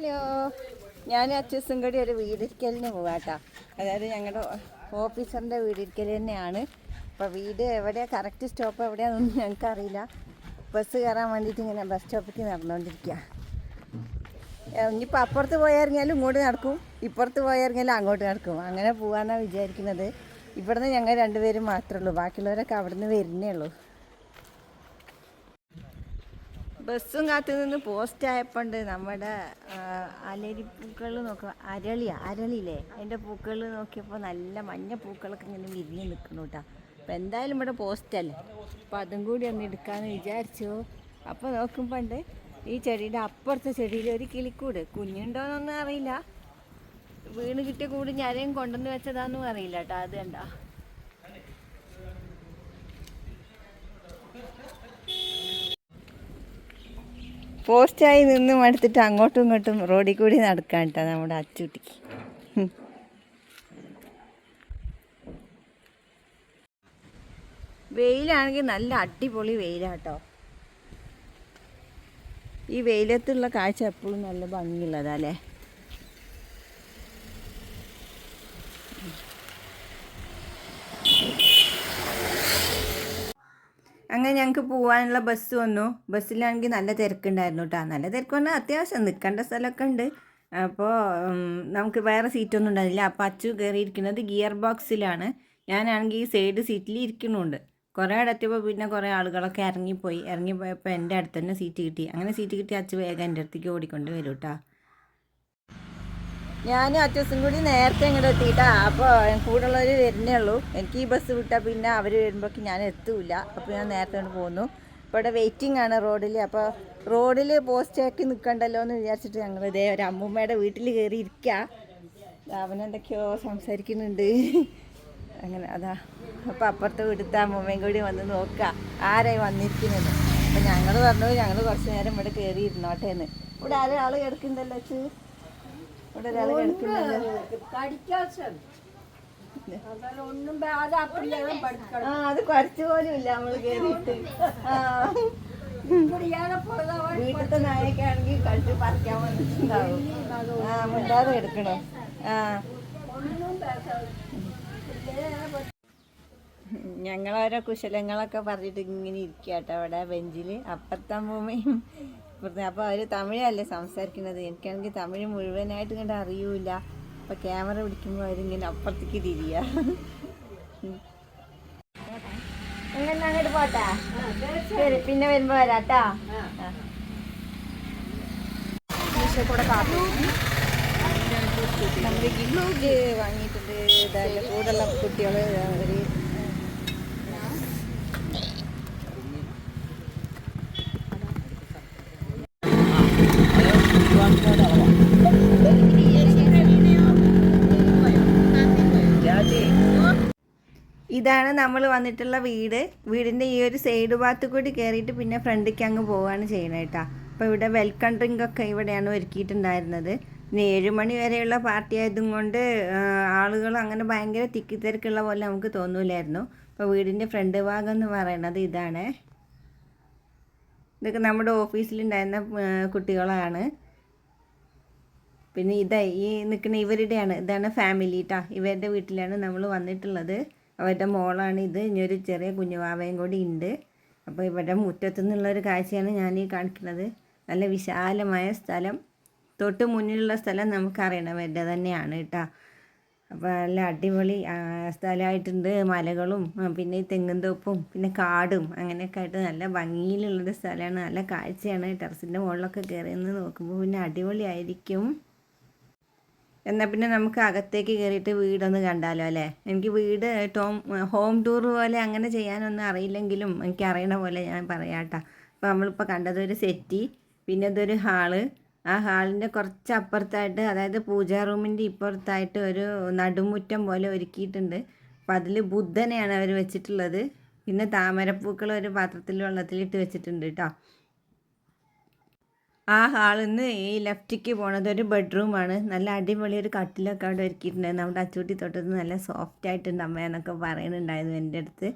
Hello. ഞാൻ അച്ഛസും കൂടി ഒരു വീടിരിക്കലിന് പോവാട്ടോ. അതായത് ഞങ്ങളുടെ ഓഫീസറിന്റെ വീടിരിക്കൽ തന്നെയാണ്. അപ്പോൾ വീട് എവിടെയാണ് കറക്റ്റ് സ്റ്റോപ്പ് എവിടെയാണെന്നൊന്നും ഞങ്ങൾക്കറിയില്ല. ബസ് കയറാൻ വേണ്ടിയിട്ട് ഇങ്ങനെ ബസ് സ്റ്റോപ്പിലേക്ക് നടന്നുകൊണ്ടിരിക്കുക ഇനിയിപ്പോൾ അപ്പുറത്ത് പോയിറങ്ങിയാലും ഇങ്ങോട്ട് നടക്കും. ഇപ്പുറത്ത് പോയിറങ്ങിയാലും അങ്ങോട്ട് നടക്കും. അങ്ങനെ പോകാമെന്നാണ് വിചാരിക്കുന്നത്. ഇവിടുന്ന് ഞങ്ങൾ രണ്ടുപേരും മാത്രമേ ഉള്ളൂ. ബാക്കിയുള്ളവരൊക്കെ അവിടുന്ന് വരുന്നേ ഉള്ളൂ. ബസ്സും കാത്തു നിന്ന് പോസ്റ്റ് ആയപ്പോണ്ട് നമ്മുടെ അലരി പൂക്കൾ നോക്കുക. അരളിയാ അരളിയില്ലേ? അതിന്റെ പൂക്കൾ നോക്കിയപ്പോൾ നല്ല മഞ്ഞ പൂക്കളൊക്കെ ഇങ്ങനെ വിരിഞ്ഞ് നിൽക്കുന്നു കേട്ടോ അപ്പോൾ എന്തായാലും ഇവിടെ പോസ്റ്റല്ലേ അപ്പോൾ അതും കൂടി ഒന്ന് എടുക്കാമെന്ന് വിചാരിച്ചു. അപ്പോൾ നോക്കുമ്പോണ്ട് ഈ ചെടിയുടെ അപ്പുറത്തെ ചെടിയിൽ ഒരു കിളിക്കൂട്. കുഞ്ഞുണ്ടോയെന്നൊന്നും അറിയില്ല. വീണ് കിട്ടിയ കൂട് ഞാനേയും കൊണ്ടുവന്ന് വെച്ചതാന്നും അറിയില്ല കേട്ടോ അത് കണ്ടോ. പോസ്റ്റായി നിന്ന് മടുത്തിട്ട് അങ്ങോട്ടും ഇങ്ങോട്ടും റോഡിൽ കൂടി നടക്കാൻ കേട്ടോ നമ്മുടെ അച്ചുട്ടി ഹും. വെയിലാണെങ്കിൽ നല്ല അടിപൊളി വെയിലാട്ടോ ഈ വെയിലത്തുള്ള കാഴ്ച എപ്പോഴും നല്ല ഭംഗിയുള്ളതാ അല്ലേ അങ്ങനെ ഞങ്ങൾക്ക് പോകാനുള്ള ബസ് വന്നു. ബസ്സിലാണെങ്കിൽ നല്ല തിരക്കുണ്ടായിരുന്നു കേട്ടോ നല്ല തിരക്ക് പറഞ്ഞാൽ അത്യാവശ്യം നിൽക്കേണ്ട സ്ഥലമൊക്കെ ഉണ്ട് അപ്പോൾ നമുക്ക് വേറെ സീറ്റൊന്നും ഉണ്ടായില്ല അപ്പോൾ അച്ചു കയറിയിരിക്കുന്നത് ഗിയർ ബോക്സിലാണ് ഞാനാണെങ്കിൽ ഈ സൈഡ് സീറ്റിൽ ഇരിക്കുന്നുണ്ട് കുറേ അടുത്തപ്പോൾ പിന്നെ കുറേ ആളുകളൊക്കെ ഇറങ്ങിപ്പോയി ഇറങ്ങിപ്പോയപ്പോൾ എന്റെ അടുത്ത് തന്നെ സീറ്റ് കിട്ടി. അങ്ങനെ സീറ്റ് കിട്ടി. അച്ചു വേഗം എന്റെ അടുത്തേക്ക് ഓടിക്കൊണ്ട് വരും കേട്ടോ ഞാനും അച്ചൂസും കൂടി നേരത്തെ ഇങ്ങോട്ട് എത്തിയിട്ടാ. അപ്പോൾ കൂടുള്ളവർ വരുന്നേ ഉള്ളൂ. എനിക്ക് ഈ ബസ് വിട്ടാൽ പിന്നെ അവർ വരുമ്പോഴേക്ക് ഞാൻ എത്തൂല. അപ്പോൾ ഞാൻ നേരത്തെ കൊണ്ട് പോന്നു. ഇപ്പോൾ ഇവിടെ വെയിറ്റിംഗ് ആണ് റോഡിൽ അപ്പോൾ റോഡിൽ പോസ്റ്റ് ആക്കി നിൽക്കണ്ടല്ലോ എന്ന് വിചാരിച്ചിട്ട് ഞങ്ങൾ ഇതേ ഒരു അമ്മൂമ്മയുടെ വീട്ടിൽ കയറി ഇരിക്കുക അവനെന്തൊക്കെയോ സംസാരിക്കുന്നുണ്ട്. അങ്ങനെ അതാ. അപ്പോൾ അപ്പുറത്തെ വീട്ടിലത്തെ അമ്മൂമ്മയും കൂടി വന്ന് നോക്കുക ആരായി വന്നിരിക്കുന്നത്? അപ്പോൾ ഞങ്ങൾ പറഞ്ഞു ഞങ്ങൾ കുറച്ച് നേരം ഇവിടെ കയറി ഇരുന്നോട്ടേന്ന് ഇവിടെ ആരും? ആൾ കിടക്കുന്നുണ്ടല്ലോ ആ അത് കുറച്ചു പോലും ഇല്ല നമ്മൾ കേറിയിട്ട്. ആ. വീട്ടിലത്തെ നായൊക്കെ കഴിച്ച് പറിക്കാൻ വന്നിട്ടുണ്ടാവും. ആ മിണ്ടാതെ എടുക്കണോ ആ. ഞങ്ങളോരോ കുശലങ്ങളൊക്കെ പറഞ്ഞിട്ട് ഇങ്ങനെ ഇരിക്കുക അവിടെ ബെഞ്ചിൽ. അപ്പത്തം ഭൂമിയും ഇപ്പുറത്തെ അപ്പോൾ അവർ തമിഴല്ലേ സംസാരിക്കുന്നത് എനിക്കാണെങ്കിൽ തമിഴ് മുഴുവനായിട്ട് കണ്ട് അറിയൂല അപ്പോൾ ക്യാമറ പിടിക്കുമ്പോൾ അവരിങ്ങനെ അപ്പുറത്തേക്ക് തിരിയുക എങ്ങനെ അങ്ങോട്ട് പോട്ടാ ശരി പിന്നെ വരുമ്പോ വരാട്ടാ നമ്മുടെ ഗിഗ്ലൂക്ക് വാങ്ങിയിട്ടുണ്ട് ഇതായാലും കുട്ടികൾ കുട്ടികൾ ഇതാണ് നമ്മൾ വന്നിട്ടുള്ള വീട്. വീടിന്റെ ഈ ഒരു സൈഡ് ഭാഗത്ത് കൂടി കയറിയിട്ട് പിന്നെ ഫ്രണ്ടിലേക്ക് അങ്ങ് പോവുകയാണ് ചെയ്യണത് അപ്പോൾ ഇവിടെ വെൽക്കം ഡ്രിങ്ക് ഒക്കെ ഇവിടെയാണ് ഒരുക്കിയിട്ടുണ്ടായിരുന്നത്. പിന്നെ ഏഴ് മണി വരെയുള്ള പാർട്ടി ആയതും കൊണ്ട് ആളുകൾ അങ്ങനെ ഭയങ്കര തിക്കിത്തിരക്കുള്ള പോലെ നമുക്ക് തോന്നൂലായിരുന്നു. അപ്പോൾ വീടിന്റെ ഫ്രണ്ട് ഭാഗം എന്ന് പറയുന്നത് ഇതാണ്. ഇതൊക്കെ നമ്മുടെ ഓഫീസിലുണ്ടായിരുന്ന കുട്ടികളാണ്. പിന്നെ ഇതാ ഈ നിൽക്കുന്ന ഇവരുടെയാണ് ഇതാണ് ഫാമിലി ട്ടാ. ഇവരുടെ വീട്ടിലാണ് നമ്മൾ വന്നിട്ടുള്ളത്. അവരുടെ മോളാണ് ഇത്. ഇനിയൊരു ചെറിയ കുഞ്ഞുവാവയും കൂടി ഉണ്ട് അപ്പോൾ ഇവരുടെ മുറ്റത്തു നിന്നുള്ളൊരു കാഴ്ചയാണ് ഞാൻ ഈ കാണിക്കുന്നത്. നല്ല വിശാലമായ സ്ഥലം. തൊട്ട് മുന്നിലുള്ള സ്ഥലം നമുക്കറിയണം. അവരുടെ തന്നെയാണ് കേട്ടോ അപ്പോൾ നല്ല അടിപൊളി സ്ഥലമായിട്ടുണ്ട്. മലകളും പിന്നെ തെങ്ങും തോപ്പും പിന്നെ കാടും. അങ്ങനെയൊക്കെ ആയിട്ട് നല്ല ഭംഗിയിലുള്ളൊരു സ്ഥലമാണ്. നല്ല കാഴ്ചയാണ്. ടെറസിന്റെ മുകളിലൊക്കെ കയറി നിന്ന് നോക്കുമ്പോൾ പിന്നെ അടിപൊളിയായിരിക്കും. എന്നാൽ പിന്നെ നമുക്ക് അകത്തേക്ക് കയറിയിട്ട് വീടൊന്ന് കണ്ടാലോ അല്ലേ? എനിക്ക് വീട് ടോം ഹോം ടൂർ പോലെ അങ്ങനെ ചെയ്യാനൊന്നും അറിയില്ലെങ്കിലും എനിക്ക് അറിയണ പോലെ ഞാൻ പറയാട്ടോ അപ്പോൾ നമ്മളിപ്പോൾ കണ്ടത് ഒരു സെറ്റി പിന്നെ ഇതൊരു ഹാൾ. ആ ഹാളിന്റെ കുറച്ച് അപ്പുറത്തായിട്ട് അതായത് പൂജാ റൂമിന്റെ ഇപ്പുറത്തായിട്ട് ഒരു നടുമുറ്റം പോലെ ഒരുക്കിയിട്ടുണ്ട്. അപ്പം അതിൽ ബുദ്ധനെയാണ് അവർ വെച്ചിട്ടുള്ളത്. പിന്നെ താമരപ്പൂക്കൾ ഒരു പാത്രത്തിൽ വെള്ളത്തിലിട്ട് വെച്ചിട്ടുണ്ട് കേട്ടോ. ആ ഹാളിൽ നിന്ന് ഈ ലെഫ്റ്റിക്ക് പോണത് ഒരു ബെഡ്റൂമാണ് നല്ല അടിപൊളി ഒരു കട്ടിലൊക്കെ അവിടെ ഒരുക്കിയിട്ടുണ്ടായിരുന്നു. നമ്മുടെ അച്ചൂട്ടി തൊട്ടത് നല്ല സോഫ്റ്റ് ആയിട്ടുണ്ട് അമ്മ എന്നൊക്കെ പറയുന്നുണ്ടായിരുന്നു എന്റെ അടുത്ത്.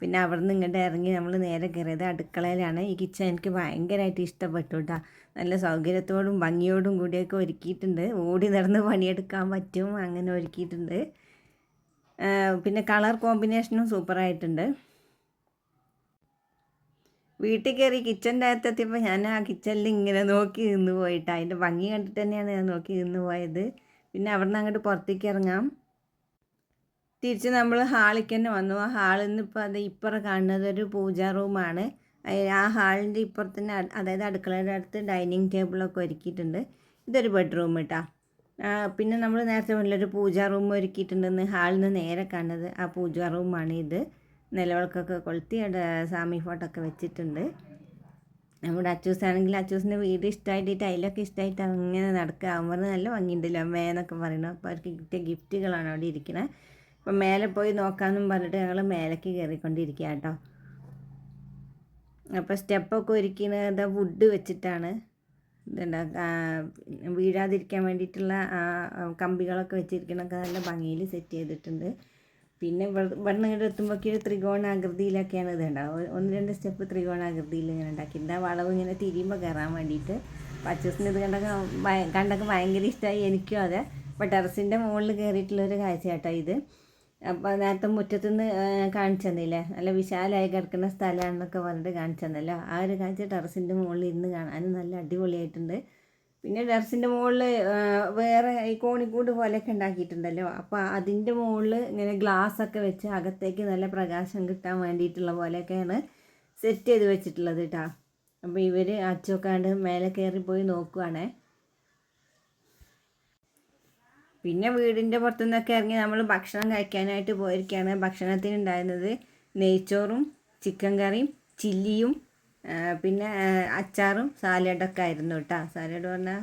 പിന്നെ അവിടെ നിന്ന് ഇങ്ങോട്ട് ഇറങ്ങി നമ്മൾ നേരെ കയറിയത് അടുക്കളയിലാണ്. ഈ കിച്ചൺ എനിക്ക് ഭയങ്കരമായിട്ട് ഇഷ്ടപ്പെട്ടു കേട്ടോ നല്ല സൗകര്യത്തോടും ഭംഗിയോടും കൂടിയൊക്കെ ഒരുക്കിയിട്ടുണ്ട്. ഓടി നടന്ന് പണിയെടുക്കാൻ പറ്റും അങ്ങനെ ഒരുക്കിയിട്ടുണ്ട്. പിന്നെ കളർ കോമ്പിനേഷനും സൂപ്പറായിട്ടുണ്ട് വീട്ടിൽ കയറി കിച്ചന്റെ അകത്തെത്തിയപ്പോൾ ഞാൻ ആ കിച്ചണിൽ ഇങ്ങനെ നോക്കി നിന്ന് പോയിട്ട് അതിന്റെ ഭംഗി കണ്ടിട്ട് തന്നെയാണ് ഞാൻ നോക്കി നിന്ന് പോയത്. പിന്നെ അവിടെ നിന്ന് അങ്ങോട്ട് പുറത്തേക്ക് ഇറങ്ങാം. തിരിച്ച് നമ്മൾ ഹാളിലേക്ക് തന്നെ വന്നു. ആ ഹാളിൽ നിന്ന് ഇപ്പോൾ അത് ഇപ്പുറം കാണുന്നത് ഒരു പൂജാ റൂമാണ് ആ ഹാളിന്റെ ഇപ്പുറത്തന്നെ അതായത് അടുക്കളയുടെ അടുത്ത് ഡൈനിങ് ടേബിളൊക്കെ ഒരുക്കിയിട്ടുണ്ട്. ഇതൊരു ബെഡ്റൂം കേട്ടോ പിന്നെ നമ്മൾ നേരത്തെ മുന്നിലൊരു പൂജാ റൂം ഒരുക്കിയിട്ടുണ്ടെന്ന് ഹാളിൽ നിന്ന് നേരെ കാണുന്നത് ആ പൂജാ റൂമാണ് ഇത്. നിലവിളക്കൊക്കെ കൊളുത്തി അവിടെ സാമി ഫോട്ടോ ഒക്കെ വെച്ചിട്ടുണ്ട്. നമ്മുടെ അച്ചൂസാണെങ്കിൽ അച്ചൂസിന്റെ വീട് ഇഷ്ടമായിട്ട് ഈ ടൈലൊക്കെ ഇഷ്ടമായിട്ട് അങ്ങനെ നടക്കുക. അവന് നല്ല ഭംഗിയുണ്ടല്ലോ അമ്മേ എന്നൊക്കെ പറയുന്നു. അപ്പോൾ അവർക്ക് കിട്ടിയ ഗിഫ്റ്റുകളാണ് അവിടെ ഇരിക്കുന്നത് അപ്പം മേലെ പോയി നോക്കാമെന്നും പറഞ്ഞിട്ട് ഞങ്ങൾ മേലേക്ക് കയറിക്കൊണ്ടിരിക്കുക കേട്ടോ. അപ്പോൾ സ്റ്റെപ്പൊക്കെ ഒരുക്കുന്നത് വുഡ് വെച്ചിട്ടാണ്. ഇതുണ്ടാ വീഴാതിരിക്കാൻ വേണ്ടിയിട്ടുള്ള കമ്പികളൊക്കെ വെച്ചിരിക്കണൊക്കെ നല്ല ഭംഗിയിൽ സെറ്റ് ചെയ്തിട്ടുണ്ട്. പിന്നെ ഇവിടെ ഇവിടെ നിന്ന് ഇങ്ങോട്ട് ത്രികോണാകൃതിയിലൊക്കെയാണ് ഇത് ഉണ്ടാവുക ഒന്ന് രണ്ട് സ്റ്റെപ്പ് ത്രികോണാകൃതിയിൽ ഇങ്ങനെ ഉണ്ടാക്കിയിട്ടുണ്ട് ആ വളവ് ഇങ്ങനെ തിരിയുമ്പോൾ കയറാൻ വേണ്ടിയിട്ട് പച്ചസിന് ഇത് കണ്ടൊക്കെ കണ്ടൊക്കെ ഭയങ്കര ഇഷ്ടമായി എനിക്കും അതെ. അപ്പോൾ ടെറസിന്റെ മുകളിൽ കയറിയിട്ടുള്ളൊരു കാഴ്ച കേട്ടോ ഇത്. അപ്പോൾ നേരത്തെ മുറ്റത്തുനിന്ന് കാണിച്ചു തന്നില്ലേ? നല്ല വിശാലമായി കിടക്കുന്ന സ്ഥലമാണെന്നൊക്കെ പറഞ്ഞിട്ട് കാണിച്ചു തന്നല്ലോ. ആ ഒരു കാഴ്ച ടെറസിന്റെ മുകളിൽ ഇരുന്ന് കാണാനും നല്ല അടിപൊളിയായിട്ടുണ്ട്. പിന്നെ ടെറസിന്റെ മുകളിൽ വേറെ ഈ കോണിക്കൂട് പോലെയൊക്കെ ഉണ്ടാക്കിയിട്ടുണ്ടല്ലോ. അപ്പോൾ അതിന്റെ മുകളിൽ ഇങ്ങനെ ഗ്ലാസ് ഒക്കെ വെച്ച് അകത്തേക്ക് നല്ല പ്രകാശം കിട്ടാൻ വേണ്ടിയിട്ടുള്ള പോലെയൊക്കെയാണ് സെറ്റ് ചെയ്ത് വെച്ചിട്ടുള്ളത് കേട്ടോ അപ്പോൾ ഇവർ അച്ചൊക്കാണ്ട് മേലെ കയറി പോയി നോക്കുവാണേ. പിന്നെ വീടിന്റെ പുറത്തുനിന്നൊക്കെ ഇറങ്ങി നമ്മൾ ഭക്ഷണം കഴിക്കാനായിട്ട് പോയിരിക്കുകയാണ് ഭക്ഷണത്തിന് ഉണ്ടായിരുന്നത് നെയ്ച്ചോറും ചിക്കൻ കറിയും ചില്ലിയും പിന്നെ അച്ചാറും സാലഡൊക്കെ ആയിരുന്നു കേട്ടോ സാലഡ് പറഞ്ഞാൽ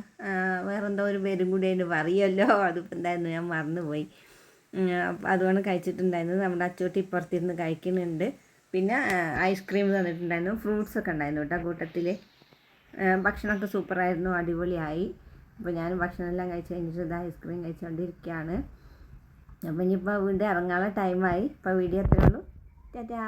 വേറെന്തോ ഒരു പേരും കൂടി അതിന് പറയുമല്ലോ അതിപ്പോൾ എന്തായിരുന്നു ഞാൻ മറന്നുപോയി. അതുകൊണ്ട് കഴിച്ചിട്ടുണ്ടായിരുന്നത് നമ്മുടെ അച്ചോട്ടി ഇപ്പുറത്തിരുന്ന് കഴിക്കുന്നുണ്ട്. പിന്നെ ഐസ്ക്രീം തന്നിട്ടുണ്ടായിരുന്നു. ഫ്രൂട്ട്സ് ഒക്കെ ഉണ്ടായിരുന്നു കേട്ടോ കൂട്ടത്തിൽ ഭക്ഷണമൊക്കെ സൂപ്പറായിരുന്നു. അടിപൊളിയായി. അപ്പോൾ ഞാൻ ഭക്ഷണമെല്ലാം കഴിച്ച് കഴിഞ്ഞിട്ട് ഇത് ഐസ്ക്രീം കഴിച്ചുകൊണ്ടിരിക്കുകയാണ് അപ്പോൾ ഇനിയിപ്പോൾ വീണ്ടും ഇറങ്ങാനുള്ള ടൈമായി ഇപ്പോൾ വീഡിയോ എത്രയുള്ളൂ ടാറ്റാ.